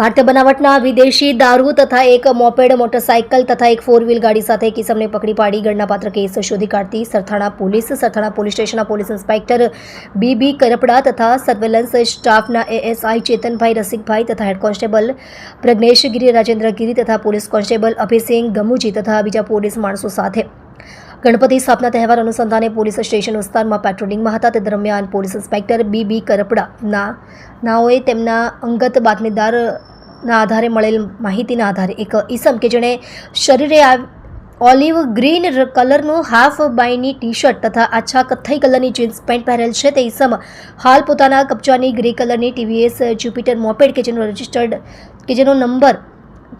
ભારતીય બનાવટના વિદેશી દારૂ તથા એક મોપેડ મોટરસાયકલ તથા એક ફોર વ્હીલ ગાડી સાથે કિસમને પકડી પાડી ગણનાપાત્ર કેસ શોધી કાઢતી સરથાણા પોલીસ. સરથાણા પોલીસ સ્ટેશનના police inspector B B Karpada તથા સર્વેલન્સ સ્ટાફના એએસઆઈ ચેતનભાઈ રસિકભાઈ તથા હેડ કોન્સ્ટેબલ પ્રજ્ઞેશ ગિરી, રાજેન્દ્ર ગિરી તથા પોલીસ કોન્સ્ટેબલ અભિસિંહ ગમુજી તથા બીજા પોલીસ માણસો સાથે. ગણપતિ સ્થાપના તહેવાર અનુસંધાને પોલીસ સ્ટેશન વિસ્તારમાં પેટ્રોલિંગમાં હતા. તે દરમિયાન પોલીસ ઇન્સ્પેક્ટર બી બી કરપડાના, નાઓએ તેમના અંગત બાતમીદારના આધારે મળેલ માહિતીના આધારે એક ઈસમ કે જેણે શરીરે ઓલિવ ગ્રીન કલરનું હાફ બાયની ટી શર્ટ તથા આછા કથ્થઈ કલરની જીન્સ પેન્ટ પહેરેલ છે. તે ઈસમ હાલ પોતાના કબજાની ગ્રે કલરની ટીવીએસ જ્યુપિટર મોપેડ કે જેનો રજિસ્ટર્ડ કે જેનો number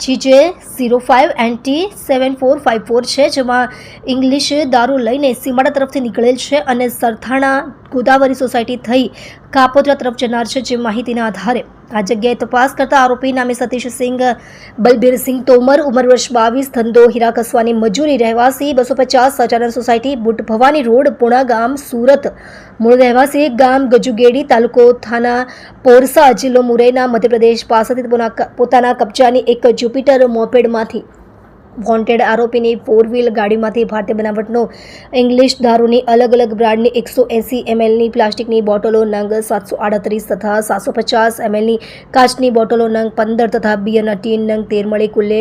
GJ zero five NT seven four five four છે, જેમાં ઇંગ્લિશ દારૂ લઈને સીમાડા તરફથી નીકળેલ છે અને સરથાણા ગોદાવરી સોસાયટી થઈ કાપોદ્રા તરફ જનાર છે, જે માહિતીના આધારે આ જગ્યાએ તપાસ કરતા આરોપી નામે સતીશસિંહ, બલબીરસિંહ તોમર, ઉંમર વર્ષ બાવીસ, ધંધો હીરા કસવાની મજૂરી, રહેવાસી, બસો પચાસ સચાનંદ સોસાયટી બુટ ભવાની રોડ, પુણા ગામ, સુરત. મૂળ રહેવાસી ગામ ગજુગેડી તાલુકો થાના પોરસા જિલ્લો મુરૈના મધ્યપ્રદેશ. પાસેથી પોતાના કબજાની એક જ્યુપિટર મોપેડમાંથી વોન્ટેડ આરોપીની ફોર વ્હીલ ગાડીમાંથી ભારતીય બનાવટનો ઇંગ્લિશ દારૂની અલગ અલગ બ્રાન્ડની એકસો એંસી એમએલની પ્લાસ્ટિકની બોટલો નંગ સાતસો આડત્રીસ તથા સાતસો પચાસ એમએલની કાચની બોટલો નંગ પંદર તથા બિયરના ટીન નંગ તેર મળી કુલ્લે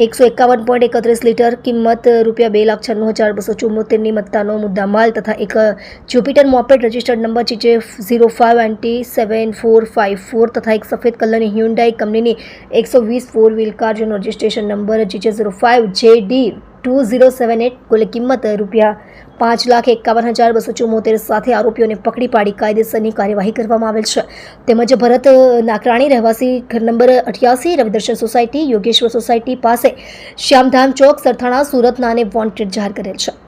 એકસો એકાવન પોઈન્ટ એકત્રીસ લીટર કિંમત રૂપિયા બે લાખ છન્નું હજાર બસો ચુમ્મોતેરની મત્તાનો મુદ્દામાલ તથા એક Jupiter moped registered number GJ zero five NT seven four five four તથા એક સફેદ કલરની હ્યુન્ડાઈ કંપનીની એકસો વીસ ફોર વ્હીલ કાર જેનો રજિસ્ટ્રેશન નંબર જે છે zero five J D two zero seven eight કુલ કિંમત રૂપિયા પાંચ લાખ એકાવન હજાર બસો ચુમ્મોતેર સાથે આરોપીઓને પકડી પાડી કાયદેસરની કાર્યવાહી કરવામાં આવેલ છે. તેમજ ભરત નાકરાણી રહેવાસી ઘર નંબર અઠ્યાસી રવિદર્શન સોસાયટી યોગેશ્વર સોસાયટી પાસે શ્યામધામ ચોક સરથાણા સુરતના અને વોન્ટેડ જાહેર કરેલ છે.